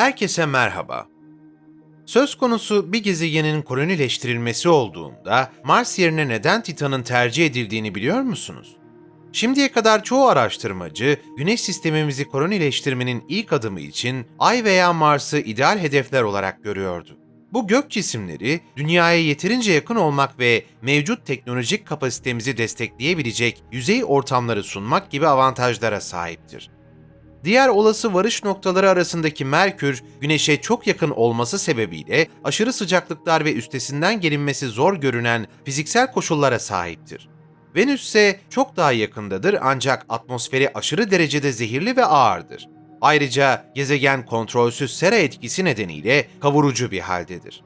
Herkese merhaba. Söz konusu bir gezegenin kolonileştirilmesi olduğunda Mars yerine neden Titan'ın tercih edildiğini biliyor musunuz? Şimdiye kadar çoğu araştırmacı Güneş sistemimizi kolonileştirmenin ilk adımı için Ay veya Mars'ı ideal hedefler olarak görüyordu. Bu gök cisimleri dünyaya yeterince yakın olmak ve mevcut teknolojik kapasitemizi destekleyebilecek yüzey ortamları sunmak gibi avantajlara sahiptir. Diğer olası varış noktaları arasındaki Merkür, Güneş'e çok yakın olması sebebiyle aşırı sıcaklıklar ve üstesinden gelinmesi zor görünen fiziksel koşullara sahiptir. Venüs ise çok daha yakındadır ancak atmosferi aşırı derecede zehirli ve ağırdır. Ayrıca gezegen kontrolsüz sera etkisi nedeniyle kavurucu bir haldedir.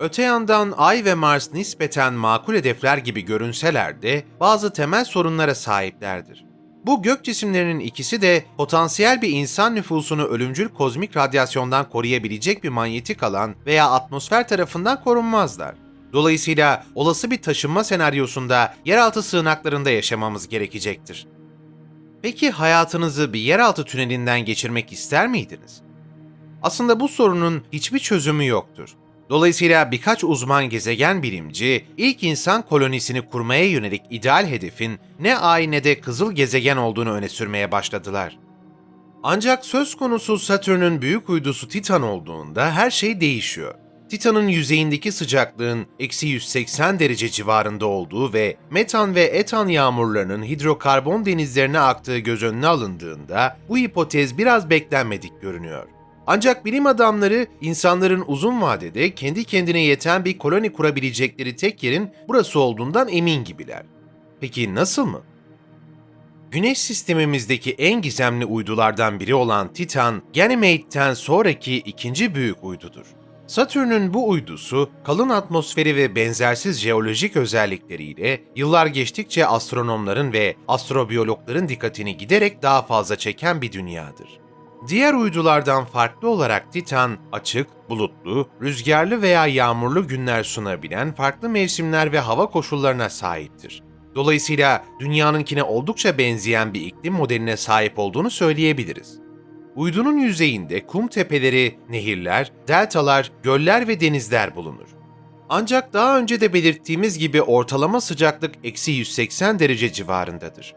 Öte yandan Ay ve Mars nispeten makul hedefler gibi görünseler de bazı temel sorunlara sahiplerdir. Bu gök cisimlerinin ikisi de potansiyel bir insan nüfusunu ölümcül kozmik radyasyondan koruyabilecek bir manyetik alan veya atmosfer tarafından korunmazlar. Dolayısıyla olası bir taşınma senaryosunda yeraltı sığınaklarında yaşamamız gerekecektir. Peki hayatınızı bir yeraltı tünelinden geçirmek ister miydiniz? Aslında bu sorunun hiçbir çözümü yoktur. Dolayısıyla birkaç uzman gezegen bilimci ilk insan kolonisini kurmaya yönelik ideal hedefin ne ay ne de kızıl gezegen olduğunu öne sürmeye başladılar. Ancak söz konusu Satürn'ün büyük uydusu Titan olduğunda her şey değişiyor. Titan'ın yüzeyindeki sıcaklığın eksi 180 derece civarında olduğu ve metan ve etan yağmurlarının hidrokarbon denizlerine aktığı göz önüne alındığında bu hipotez biraz beklenmedik görünüyor. Ancak bilim adamları insanların uzun vadede kendi kendine yeten bir koloni kurabilecekleri tek yerin burası olduğundan emin gibiler. Peki nasıl mı? Güneş sistemimizdeki en gizemli uydulardan biri olan Titan, Ganymede'den sonraki ikinci büyük uydudur. Satürn'ün bu uydusu, kalın atmosferi ve benzersiz jeolojik özellikleriyle yıllar geçtikçe astronomların ve astrobiyologların dikkatini giderek daha fazla çeken bir dünyadır. Diğer uydulardan farklı olarak Titan, açık, bulutlu, rüzgarlı veya yağmurlu günler sunabilen farklı mevsimler ve hava koşullarına sahiptir. Dolayısıyla dünyanınkine oldukça benzeyen bir iklim modeline sahip olduğunu söyleyebiliriz. Uydunun yüzeyinde kum tepeleri, nehirler, deltalar, göller ve denizler bulunur. Ancak daha önce de belirttiğimiz gibi ortalama sıcaklık eksi 180 derece civarındadır.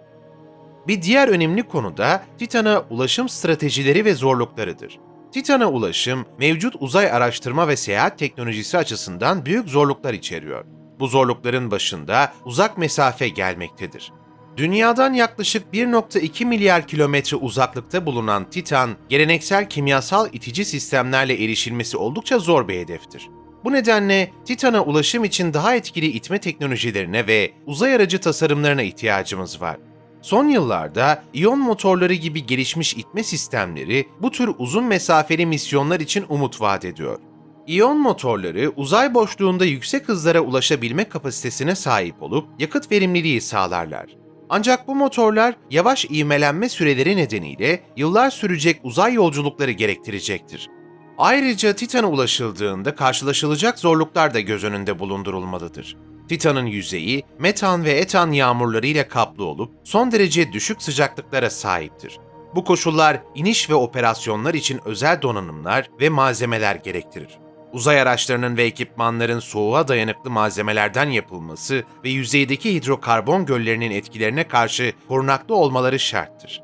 Bir diğer önemli konu da Titan'a ulaşım stratejileri ve zorluklarıdır. Titan'a ulaşım, mevcut uzay araştırma ve seyahat teknolojisi açısından büyük zorluklar içeriyor. Bu zorlukların başında uzak mesafe gelmektedir. Dünyadan yaklaşık 1.2 milyar kilometre uzaklıkta bulunan Titan, geleneksel kimyasal itici sistemlerle erişilmesi oldukça zor bir hedeftir. Bu nedenle Titan'a ulaşım için daha etkili itme teknolojilerine ve uzay aracı tasarımlarına ihtiyacımız var. Son yıllarda iyon motorları gibi gelişmiş itme sistemleri bu tür uzun mesafeli misyonlar için umut vaat ediyor. İyon motorları uzay boşluğunda yüksek hızlara ulaşabilme kapasitesine sahip olup yakıt verimliliği sağlarlar. Ancak bu motorlar yavaş ivmelenme süreleri nedeniyle yıllar sürecek uzay yolculukları gerektirecektir. Ayrıca Titan'a ulaşıldığında karşılaşılacak zorluklar da göz önünde bulundurulmalıdır. Titan'ın yüzeyi metan ve etan yağmurları ile kaplı olup son derece düşük sıcaklıklara sahiptir. Bu koşullar iniş ve operasyonlar için özel donanımlar ve malzemeler gerektirir. Uzay araçlarının ve ekipmanların soğuğa dayanıklı malzemelerden yapılması ve yüzeydeki hidrokarbon göllerinin etkilerine karşı korunaklı olmaları şarttır.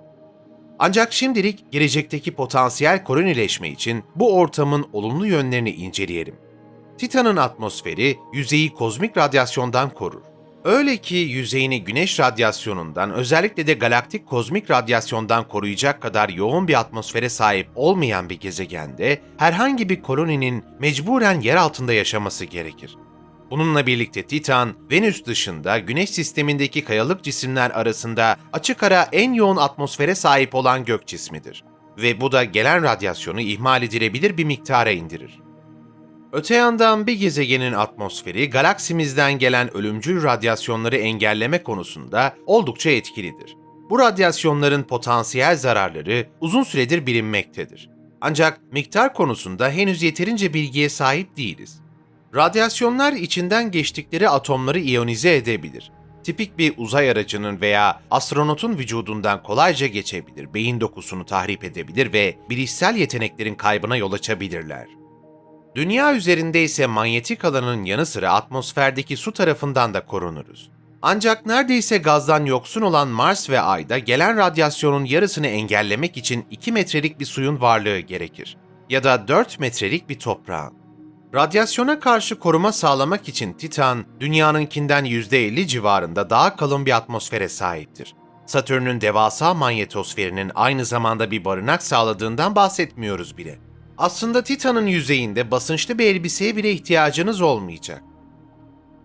Ancak şimdilik gelecekteki potansiyel kolonileşme için bu ortamın olumlu yönlerini inceleyelim. Titan'ın atmosferi yüzeyi kozmik radyasyondan korur. Öyle ki yüzeyini güneş radyasyonundan özellikle de galaktik kozmik radyasyondan koruyacak kadar yoğun bir atmosfere sahip olmayan bir gezegende herhangi bir koloninin mecburen yer altında yaşaması gerekir. Bununla birlikte Titan, Venüs dışında Güneş sistemindeki kayalık cisimler arasında açık ara en yoğun atmosfere sahip olan gök cismidir. Ve bu da gelen radyasyonu ihmal edilebilir bir miktara indirir. Öte yandan bir gezegenin atmosferi galaksimizden gelen ölümcül radyasyonları engelleme konusunda oldukça etkilidir. Bu radyasyonların potansiyel zararları uzun süredir bilinmektedir. Ancak miktar konusunda henüz yeterince bilgiye sahip değiliz. Radyasyonlar içinden geçtikleri atomları iyonize edebilir. tipik bir uzay aracının veya astronotun vücudundan kolayca geçebilir, beyin dokusunu tahrip edebilir ve bilişsel yeteneklerin kaybına yol açabilirler. Dünya üzerinde ise manyetik alanın yanı sıra atmosferdeki su tarafından da korunuruz. Ancak neredeyse gazdan yoksun olan Mars ve Ay'da gelen radyasyonun yarısını engellemek için 2 metrelik bir suyun varlığı gerekir. Ya da 4 metrelik bir toprağın. Radyasyona karşı koruma sağlamak için Titan, dünyanınkinden %50 civarında daha kalın bir atmosfere sahiptir. Satürn'ün devasa manyetosferinin aynı zamanda bir barınak sağladığından bahsetmiyoruz bile. Aslında Titan'ın yüzeyinde basınçlı bir elbiseye bile ihtiyacınız olmayacak.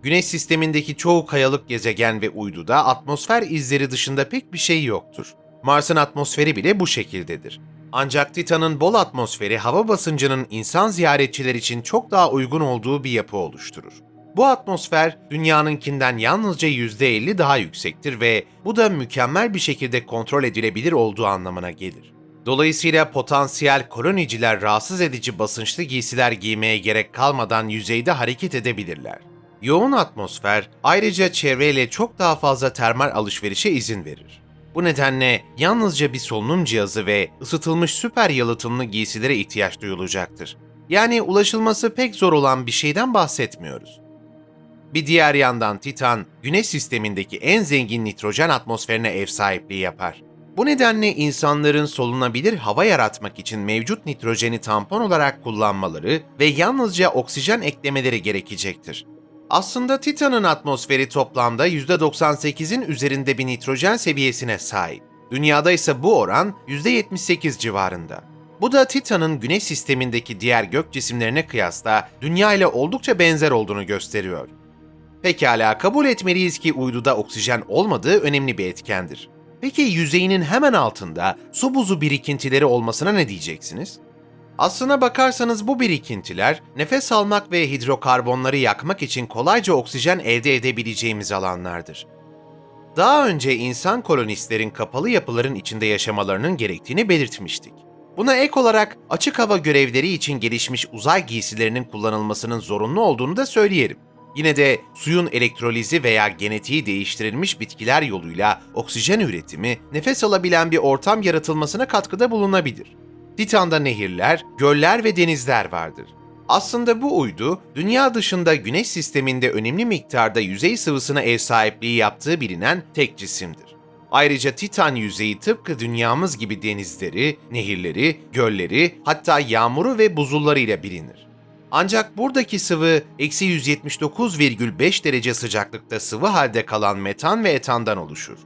Güneş sistemindeki çoğu kayalık gezegen ve uyduda atmosfer izleri dışında pek bir şey yoktur. Mars'ın atmosferi bile bu şekildedir. Ancak Titan'ın bol atmosferi hava basıncının insan ziyaretçiler için çok daha uygun olduğu bir yapı oluşturur. Bu atmosfer dünyanınkinden yalnızca %50 daha yüksektir ve bu da mükemmel bir şekilde kontrol edilebilir olduğu anlamına gelir. Dolayısıyla potansiyel koloniciler rahatsız edici basınçlı giysiler giymeye gerek kalmadan yüzeyde hareket edebilirler. Yoğun atmosfer ayrıca çevreyle çok daha fazla termal alışverişe izin verir. Bu nedenle yalnızca bir solunum cihazı ve ısıtılmış süper yalıtımlı giysilere ihtiyaç duyulacaktır. Yani ulaşılması pek zor olan bir şeyden bahsetmiyoruz. Bir diğer yandan Titan, Güneş sistemindeki en zengin nitrojen atmosferine ev sahipliği yapar. Bu nedenle insanların solunabilir hava yaratmak için mevcut nitrojeni tampon olarak kullanmaları ve yalnızca oksijen eklemeleri gerekecektir. Aslında Titan'ın atmosferi toplamda %98'in üzerinde bir nitrojen seviyesine sahip. Dünyada ise bu oran %78 civarında. Bu da Titan'ın Güneş sistemindeki diğer gök cisimlerine kıyasla Dünya ile oldukça benzer olduğunu gösteriyor. Pekala kabul etmeliyiz ki uyduda oksijen olmadığı önemli bir etkendir. Peki yüzeyinin hemen altında su buzu birikintileri olmasına ne diyeceksiniz? Aslına bakarsanız bu birikintiler nefes almak ve hidrokarbonları yakmak için kolayca oksijen elde edebileceğimiz alanlardır. Daha önce insan kolonistlerin kapalı yapıların içinde yaşamalarının gerektiğini belirtmiştik. Buna ek olarak açık hava görevleri için gelişmiş uzay giysilerinin kullanılmasının zorunlu olduğunu da söyleyelim. Yine de suyun elektrolizi veya genetiği değiştirilmiş bitkiler yoluyla oksijen üretimi, nefes alabilen bir ortam yaratılmasına katkıda bulunabilir. Titan'da nehirler, göller ve denizler vardır. Aslında bu uydu, dünya dışında güneş sisteminde önemli miktarda yüzey sıvısına ev sahipliği yaptığı bilinen tek cisimdir. Ayrıca Titan yüzeyi tıpkı dünyamız gibi denizleri, nehirleri, gölleri, hatta yağmuru ve buzullarıyla bilinir. Ancak buradaki sıvı eksi 179,5 derece sıcaklıkta sıvı halde kalan metan ve etandan oluşur.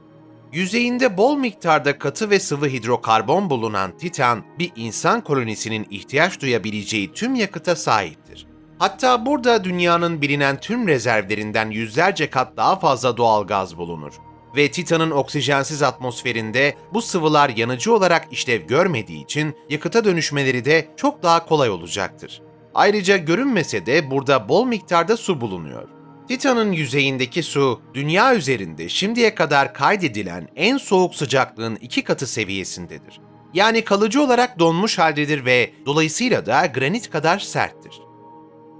Yüzeyinde bol miktarda katı ve sıvı hidrokarbon bulunan Titan, bir insan kolonisinin ihtiyaç duyabileceği tüm yakıta sahiptir. Hatta burada dünyanın bilinen tüm rezervlerinden yüzlerce kat daha fazla doğal gaz bulunur. Ve Titan'ın oksijensiz atmosferinde bu sıvılar yanıcı olarak işlev görmediği için yakıta dönüşmeleri de çok daha kolay olacaktır. Ayrıca görünmese de burada bol miktarda su bulunuyor. Titan'ın yüzeyindeki su, dünya üzerinde şimdiye kadar kaydedilen en soğuk sıcaklığın iki katı seviyesindedir. Yani kalıcı olarak donmuş haldedir ve dolayısıyla da granit kadar serttir.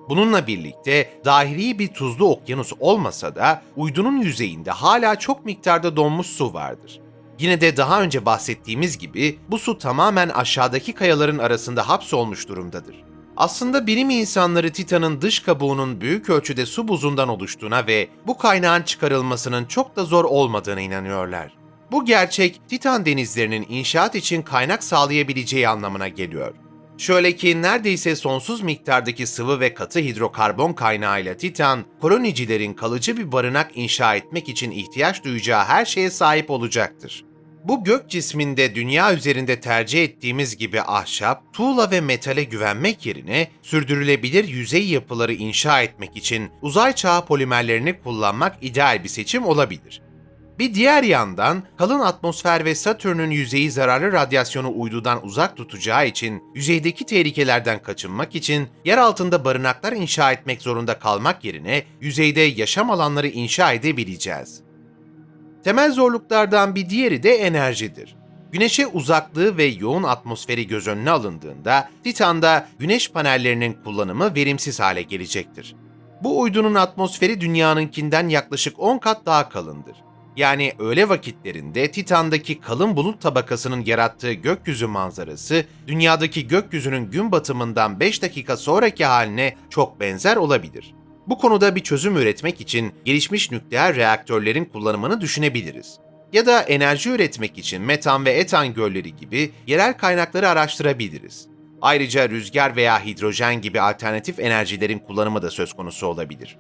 Bununla birlikte dahili bir tuzlu okyanus olmasa da uydunun yüzeyinde hala çok miktarda donmuş su vardır. Yine de daha önce bahsettiğimiz gibi bu su tamamen aşağıdaki kayaların arasında hapsolmuş durumdadır. Aslında bilim insanları Titan'ın dış kabuğunun büyük ölçüde su buzundan oluştuğuna ve bu kaynağın çıkarılmasının çok da zor olmadığına inanıyorlar. Bu gerçek Titan denizlerinin inşaat için kaynak sağlayabileceği anlamına geliyor. Şöyle ki neredeyse sonsuz miktardaki sıvı ve katı hidrokarbon kaynağıyla Titan, kolonicilerin kalıcı bir barınak inşa etmek için ihtiyaç duyacağı her şeye sahip olacaktır. Bu gök cisminde dünya üzerinde tercih ettiğimiz gibi ahşap, tuğla ve metale güvenmek yerine sürdürülebilir yüzey yapıları inşa etmek için uzay çağı polimerlerini kullanmak ideal bir seçim olabilir. Bir diğer yandan kalın atmosfer ve Satürn'ün yüzeyi zararlı radyasyonu uydudan uzak tutacağı için yüzeydeki tehlikelerden kaçınmak için yer altında barınaklar inşa etmek zorunda kalmak yerine yüzeyde yaşam alanları inşa edebileceğiz. Temel zorluklardan bir diğeri de enerjidir. Güneşe uzaklığı ve yoğun atmosferi göz önüne alındığında Titan'da güneş panellerinin kullanımı verimsiz hale gelecektir. Bu uydunun atmosferi dünyanınkinden yaklaşık 10 kat daha kalındır. Yani öğle vakitlerinde Titan'daki kalın bulut tabakasının yarattığı gökyüzü manzarası, dünyadaki gökyüzünün gün batımından 5 dakika sonraki haline çok benzer olabilir. Bu konuda bir çözüm üretmek için gelişmiş nükleer reaktörlerin kullanımını düşünebiliriz. Ya da enerji üretmek için metan ve etan gölleri gibi yerel kaynakları araştırabiliriz. Ayrıca rüzgar veya hidrojen gibi alternatif enerjilerin kullanımı da söz konusu olabilir.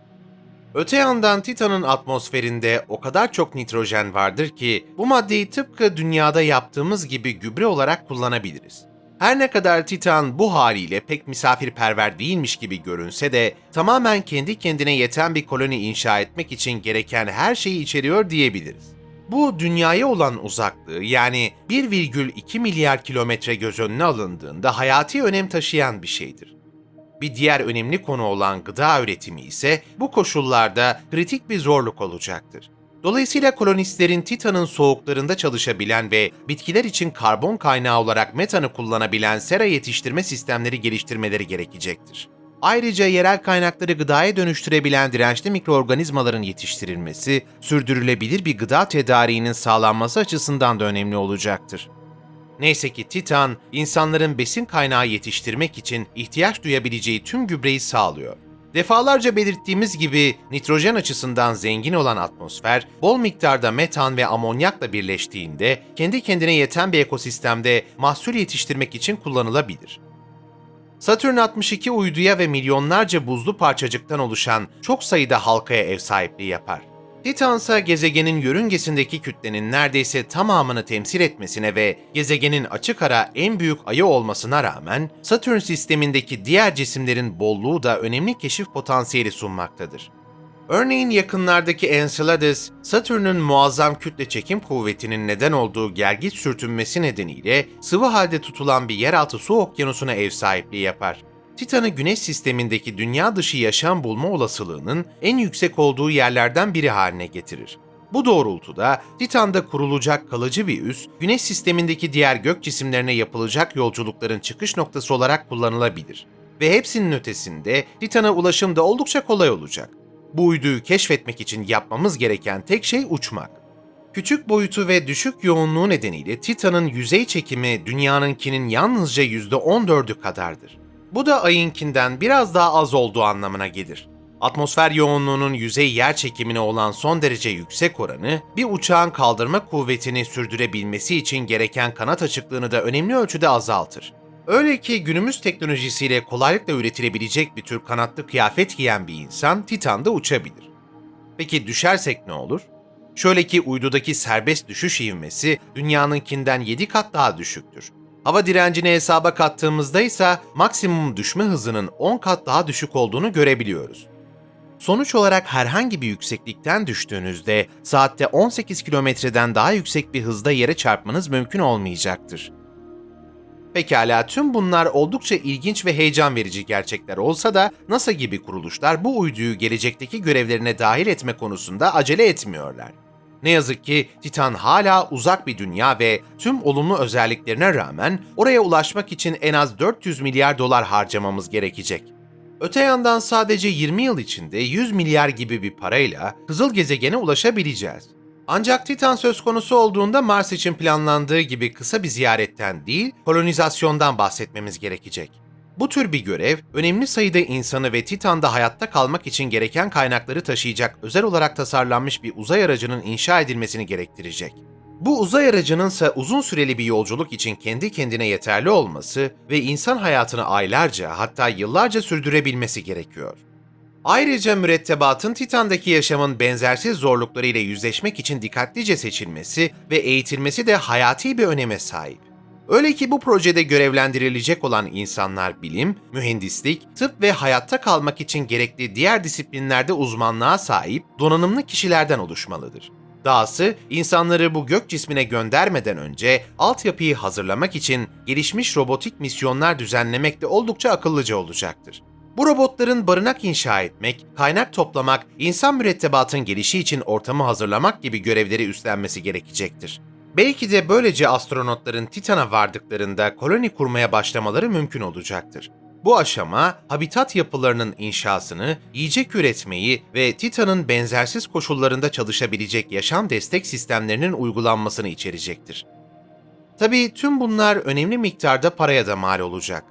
Öte yandan Titan'ın atmosferinde o kadar çok nitrojen vardır ki bu maddeyi tıpkı dünyada yaptığımız gibi gübre olarak kullanabiliriz. Her ne kadar Titan bu haliyle pek misafirperver değilmiş gibi görünse de tamamen kendi kendine yeten bir koloni inşa etmek için gereken her şeyi içeriyor diyebiliriz. Bu dünyaya olan uzaklığı yani 1,2 milyar kilometre göz önüne alındığında hayati önem taşıyan bir şeydir. Bir diğer önemli konu olan gıda üretimi ise bu koşullarda kritik bir zorluk olacaktır. Dolayısıyla kolonistlerin Titan'ın soğuklarında çalışabilen ve bitkiler için karbon kaynağı olarak metanı kullanabilen sera yetiştirme sistemleri geliştirmeleri gerekecektir. Ayrıca yerel kaynakları gıdaya dönüştürebilen dirençli mikroorganizmaların yetiştirilmesi, sürdürülebilir bir gıda tedariğinin sağlanması açısından da önemli olacaktır. Neyse ki Titan, insanların besin kaynağı yetiştirmek için ihtiyaç duyabileceği tüm gübreyi sağlıyor. Defalarca belirttiğimiz gibi nitrojen açısından zengin olan atmosfer, bol miktarda metan ve amonyakla birleştiğinde kendi kendine yeten bir ekosistemde mahsul yetiştirmek için kullanılabilir. Satürn 62 uyduya ve milyonlarca buzlu parçacıktan oluşan çok sayıda halkaya ev sahipliği yapar. Titan ise gezegenin yörüngesindeki kütlenin neredeyse tamamını temsil etmesine ve gezegenin açık ara en büyük ayı olmasına rağmen Satürn sistemindeki diğer cisimlerin bolluğu da önemli keşif potansiyeli sunmaktadır. Örneğin yakınlardaki Enceladus, Satürn'ün muazzam kütle çekim kuvvetinin neden olduğu gergit sürtünmesi nedeniyle sıvı halde tutulan bir yeraltı su okyanusuna ev sahipliği yapar. Titan'ı Güneş sistemindeki dünya dışı yaşam bulma olasılığının en yüksek olduğu yerlerden biri haline getirir. Bu doğrultuda Titan'da kurulacak kalıcı bir üs, Güneş sistemindeki diğer gök cisimlerine yapılacak yolculukların çıkış noktası olarak kullanılabilir. Ve hepsinin ötesinde Titan'a ulaşım da oldukça kolay olacak. Bu uyduyu keşfetmek için yapmamız gereken tek şey uçmak. Küçük boyutu ve düşük yoğunluğu nedeniyle Titan'ın yüzey çekimi dünyanınkinin yalnızca %14'ü kadardır. Bu da ayınkinden biraz daha az olduğu anlamına gelir. Atmosfer yoğunluğunun yüzey yer çekimine olan son derece yüksek oranı, bir uçağın kaldırma kuvvetini sürdürebilmesi için gereken kanat açıklığını da önemli ölçüde azaltır. Öyle ki günümüz teknolojisiyle kolaylıkla üretilebilecek bir tür kanatlı kıyafet giyen bir insan Titan'da uçabilir. Peki düşersek ne olur? Şöyle ki uydudaki serbest düşüş ivmesi dünyanınkinden 7 kat daha düşüktür. Hava direncini hesaba kattığımızda ise maksimum düşme hızının 10 kat daha düşük olduğunu görebiliyoruz. Sonuç olarak herhangi bir yükseklikten düştüğünüzde saatte 18 kilometreden daha yüksek bir hızda yere çarpmanız mümkün olmayacaktır. Pekala tüm bunlar oldukça ilginç ve heyecan verici gerçekler olsa da NASA gibi kuruluşlar bu uyduyu gelecekteki görevlerine dahil etme konusunda acele etmiyorlar. Ne yazık ki Titan hala uzak bir dünya ve tüm olumlu özelliklerine rağmen oraya ulaşmak için en az 400 milyar dolar harcamamız gerekecek. Öte yandan sadece 20 yıl içinde 100 milyar gibi bir parayla kızıl gezegene ulaşabileceğiz. Ancak Titan söz konusu olduğunda Mars için planlandığı gibi kısa bir ziyaretten değil, kolonizasyondan bahsetmemiz gerekecek. Bu tür bir görev, önemli sayıda insanı ve Titan'da hayatta kalmak için gereken kaynakları taşıyacak özel olarak tasarlanmış bir uzay aracının inşa edilmesini gerektirecek. Bu uzay aracının ise uzun süreli bir yolculuk için kendi kendine yeterli olması ve insan hayatını aylarca hatta yıllarca sürdürebilmesi gerekiyor. Ayrıca mürettebatın Titan'daki yaşamın benzersiz zorluklarıyla yüzleşmek için dikkatlice seçilmesi ve eğitilmesi de hayati bir öneme sahip. Öyle ki bu projede görevlendirilecek olan insanlar bilim, mühendislik, tıp ve hayatta kalmak için gerekli diğer disiplinlerde uzmanlığa sahip donanımlı kişilerden oluşmalıdır. Dahası insanları bu gök cismine göndermeden önce altyapıyı hazırlamak için gelişmiş robotik misyonlar düzenlemek de oldukça akıllıca olacaktır. Bu robotların barınak inşa etmek, kaynak toplamak, insan mürettebatın gelişi için ortamı hazırlamak gibi görevleri üstlenmesi gerekecektir. Belki de böylece astronotların Titan'a vardıklarında koloni kurmaya başlamaları mümkün olacaktır. Bu aşama, habitat yapılarının inşasını, yiyecek üretmeyi ve Titan'ın benzersiz koşullarında çalışabilecek yaşam destek sistemlerinin uygulanmasını içerecektir. Tabii tüm bunlar önemli miktarda paraya da mal olacak.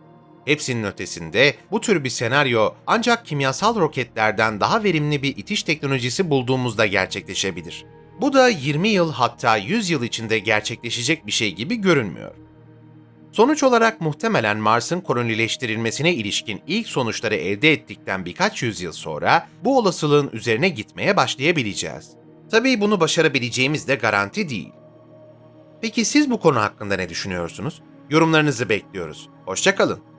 Hepsinin ötesinde bu tür bir senaryo ancak kimyasal roketlerden daha verimli bir itiş teknolojisi bulduğumuzda gerçekleşebilir. Bu da 20 yıl hatta 100 yıl içinde gerçekleşecek bir şey gibi görünmüyor. Sonuç olarak muhtemelen Mars'ın kolonileştirilmesine ilişkin ilk sonuçları elde ettikten birkaç yüzyıl sonra bu olasılığın üzerine gitmeye başlayabileceğiz. Tabii bunu başarabileceğimiz de garanti değil. Peki siz bu konu hakkında ne düşünüyorsunuz? Yorumlarınızı bekliyoruz. Hoşçakalın.